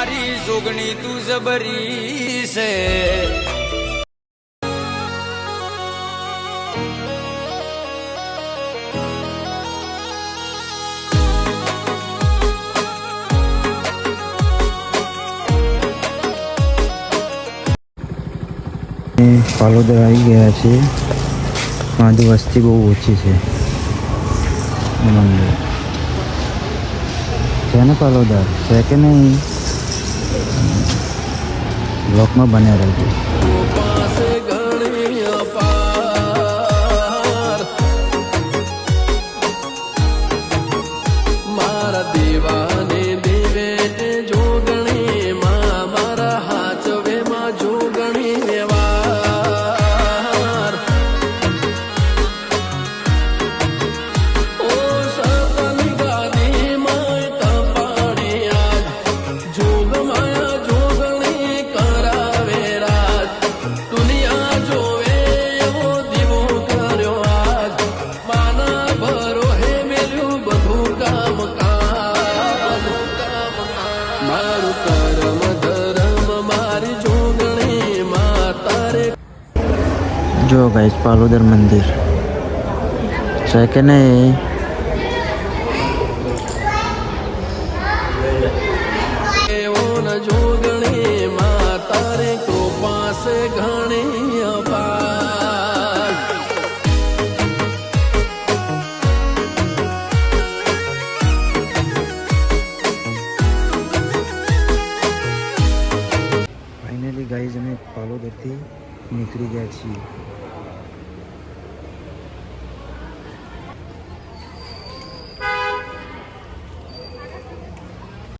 ઘડી તું જબરી છે ફાલોદર આવી ગયા છે પાંચ વસ્તી બહુ ઓછી છે. છે ને ફાલોદર છે કે નહીં? બ્લોકમાં બન્યા રહેજો જો ગાઈસ પાલોદર મંદિર છે કે નહીં એવો ન જોગણી માં તારે કૃપા સે ઘણી ગાઈઝ અમે પાલોદરથી નીકળી ગયા છીએ.